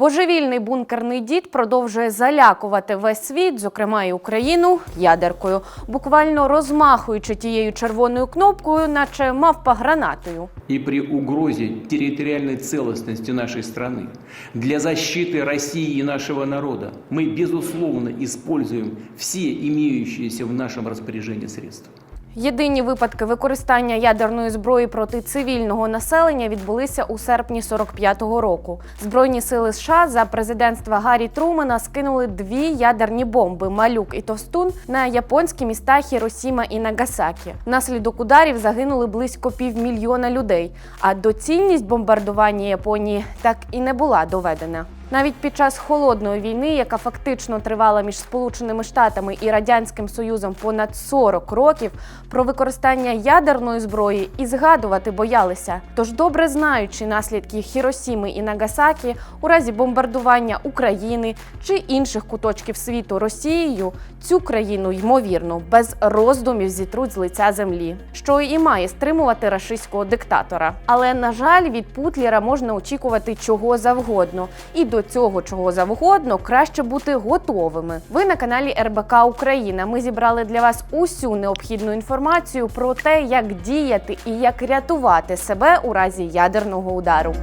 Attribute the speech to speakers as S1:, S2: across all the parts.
S1: Божевільний бункерний дід продовжує залякувати весь світ, зокрема і Україну, ядеркою, буквально розмахуючи тією червоною кнопкою, наче мавпа гранатою.
S2: и при угрозе территориальной целостности нашей страны. Для защиты России и нашего народа мы, безусловно, используем все имеющиеся в нашем распоряжении средства.
S1: Єдині випадки використання ядерної зброї проти цивільного населення відбулися у серпні 45-го року. Збройні сили США за президентства Гаррі Трумена скинули дві ядерні бомби Малюк і Товстун на японські міста Хіросіма і Нагасакі. Внаслідок ударів загинули близько півмільйона людей. А доцільність бомбардування Японії так і не була доведена. Навіть під час холодної війни, яка фактично тривала між Сполученими Штатами і Радянським Союзом понад 40 років, про використання ядерної зброї і згадувати боялися. Тож, добре знаючи наслідки Хіросіми і Нагасакі, у разі бомбардування України чи інших куточків світу Росією, цю країну ймовірно без роздумів зітруть з лиця землі, що і має стримувати рашистського диктатора. Але на жаль, від Путлера можна очікувати чого завгодно, і до цього чого завгодно краще бути готовими. Ви на каналі РБК Україна. Ми зібрали для вас усю необхідну інформацію про те, як діяти і як рятувати себе у разі ядерного удару.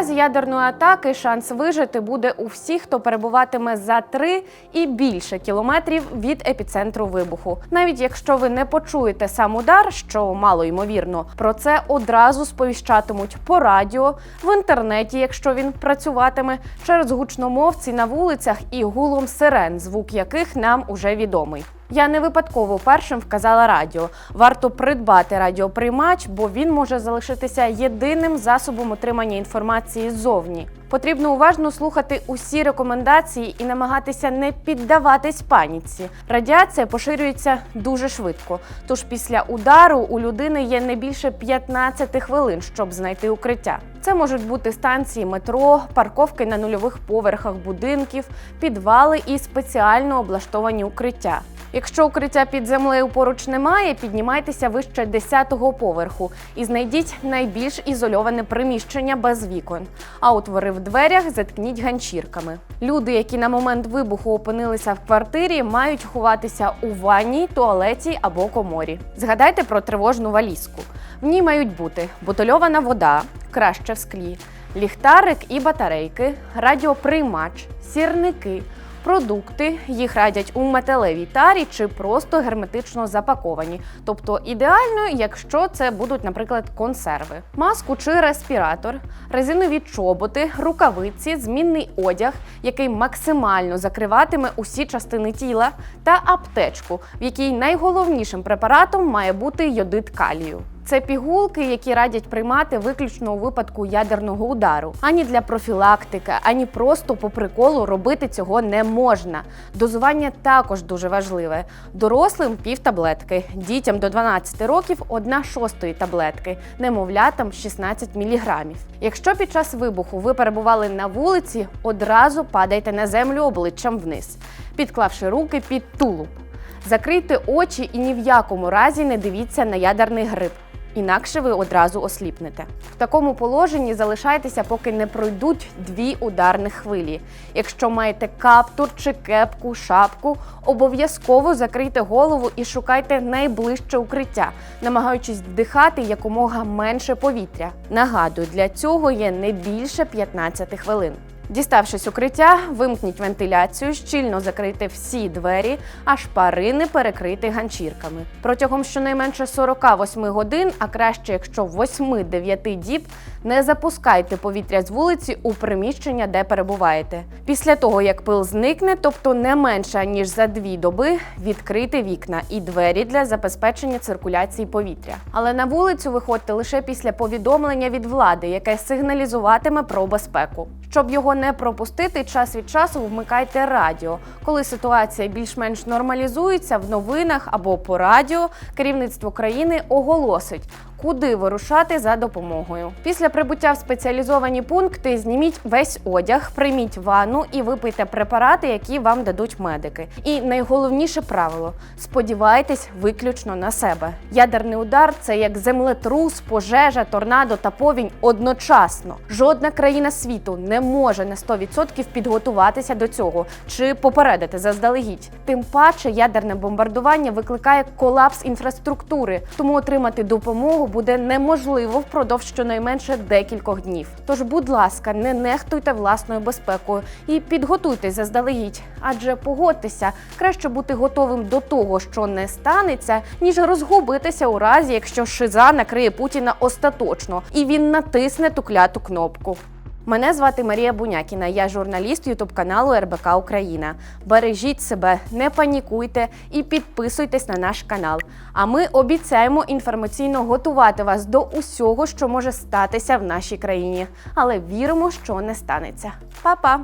S1: Разі ядерної атаки шанс вижити буде у всіх, хто перебуватиме за 3 і більше кілометрів від епіцентру вибуху. Навіть якщо ви не почуєте сам удар, що мало ймовірно, про це одразу сповіщатимуть по радіо, в інтернеті, якщо він працюватиме, через гучномовці на вулицях і гулом сирен, звук яких нам уже відомий. Я не випадково першим вказала радіо. Варто придбати радіоприймач, бо він може залишитися єдиним засобом отримання інформації ззовні. Потрібно уважно слухати усі рекомендації і намагатися не піддаватись паніці. Радіація поширюється дуже швидко. Тож після удару у людини є не більше 15 хвилин, щоб знайти укриття. Це можуть бути станції метро, парковки на нульових поверхах будинків, підвали і спеціально облаштовані укриття. Якщо укриття під землею поруч немає, піднімайтеся вище 10-го поверху і знайдіть найбільш ізольоване приміщення без вікон. А отвори в дверях заткніть ганчірками. Люди, які на момент вибуху опинилися в квартирі, мають ховатися у ванній, туалеті або коморі. Згадайте про тривожну валізку. В ній мають бути бутильована вода, краще в склі, ліхтарик і батарейки, радіоприймач, сірники. Продукти їх радять у металевій тарі чи просто герметично запаковані, тобто ідеально, якщо це будуть, наприклад, консерви, маску чи респіратор, резинові чоботи, рукавиці, змінний одяг, який максимально закриватиме усі частини тіла, та аптечку, в якій найголовнішим препаратом має бути йодид калію. Це пігулки, які радять приймати виключно у випадку ядерного удару. Ані для профілактики, ані просто по приколу робити цього не можна. Дозування також дуже важливе. Дорослим пів таблетки, дітям до 12 років одна шостої таблетки, немовлятам 16 міліграмів. Якщо під час вибуху ви перебували на вулиці, одразу падайте на землю обличчям вниз, підклавши руки під тулуб. Закрийте очі і ні в якому разі не дивіться на ядерний гриб. Інакше ви одразу осліпнете. В такому положенні залишайтеся, поки не пройдуть дві ударних хвилі. Якщо маєте каптур чи кепку, шапку, обов'язково закрийте голову і шукайте найближче укриття, намагаючись вдихати якомога менше повітря. Нагадую, для цього є не більше 15 хвилин. Діставшись укриття, вимкніть вентиляцію, щільно закрийте всі двері, а шпарини перекрийте ганчірками. Протягом щонайменше 48 годин, а краще, якщо 8-9 діб, не запускайте повітря з вулиці у приміщення, де перебуваєте. Після того, як пил зникне, тобто не менше ніж за дві доби, відкрийте вікна і двері для забезпечення циркуляції повітря. Але на вулицю виходьте лише після повідомлення від влади, яке сигналізуватиме про безпеку. Щоб його не пропустити, час від часу вмикайте радіо. Коли ситуація більш-менш нормалізується в новинах або по радіо, керівництво країни оголосить, куди вирушати за допомогою. Після прибуття в спеціалізовані пункти зніміть весь одяг, прийміть ванну і випийте препарати, які вам дадуть медики. І найголовніше правило: сподівайтесь виключно на себе. Ядерний удар це як землетрус, пожежа, торнадо та повінь одночасно. Жодна країна світу не може на 100% підготуватися до цього чи попередити заздалегідь. Тим паче ядерне бомбардування викликає колапс інфраструктури, тому отримати допомогу буде неможливо впродовж щонайменше декількох днів. Тож, будь ласка, не нехтуйте власною безпекою і підготуйтесь заздалегідь, адже погодьтеся, краще бути готовим до того, що не станеться, ніж розгубитися у разі, якщо шиза накриє Путіна остаточно, і він натисне ту кляту кнопку. Мене звати Марія Бунякіна. Я журналіст Ютуб каналу РБК Україна. Бережіть себе, не панікуйте і підписуйтесь на наш канал. А ми обіцяємо інформаційно готувати вас до усього, що може статися в нашій країні. Але віримо, що не станеться. Па-па!